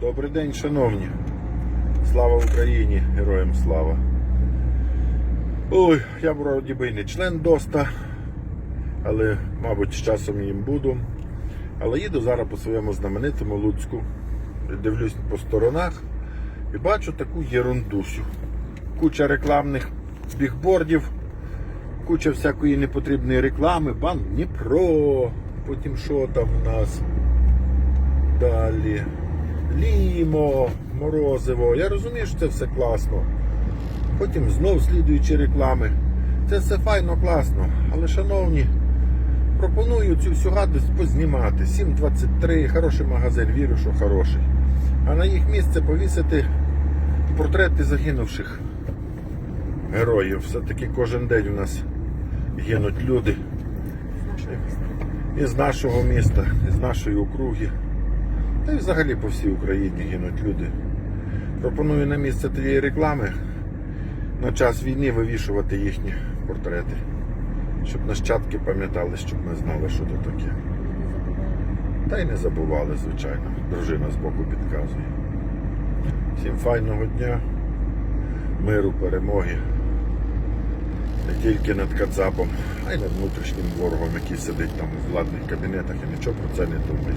Добрий день, шановні. Слава Україні, героям слава. Ой, я вроді би і не член ДОСТа, але, мабуть, з часом їм буду. Але їду зараз по своєму знаменитому Луцьку. Дивлюсь по сторонах і бачу таку єрундусю. Куча рекламних бігбордів, куча всякої непотрібної реклами, бан Дніпро, потім що там в нас далі. Лімо, морозиво. Я розумію, що це все класно. Потім знов слідуючі реклами. Це все файно, класно. Але, шановні, пропоную цю всю гадость познімати. 7.23, хороший магазин, вірю, що хороший. А на їх місце повісити портрети загинувших героїв. Все-таки кожен день у нас гинуть люди. Із нашого міста, із нашої округи. Та й взагалі по всій Україні гинуть люди. Пропоную на місце тієї реклами на час війни вивішувати їхні портрети. Щоб нащадки пам'ятали, щоб ми знали, що то таке. Та й не забували, звичайно. Дружина збоку підказує. Всім файного дня, миру, перемоги. Не тільки над Кацапом, а й над внутрішнім ворогом, який сидить там у владних кабінетах і нічого про це не думає.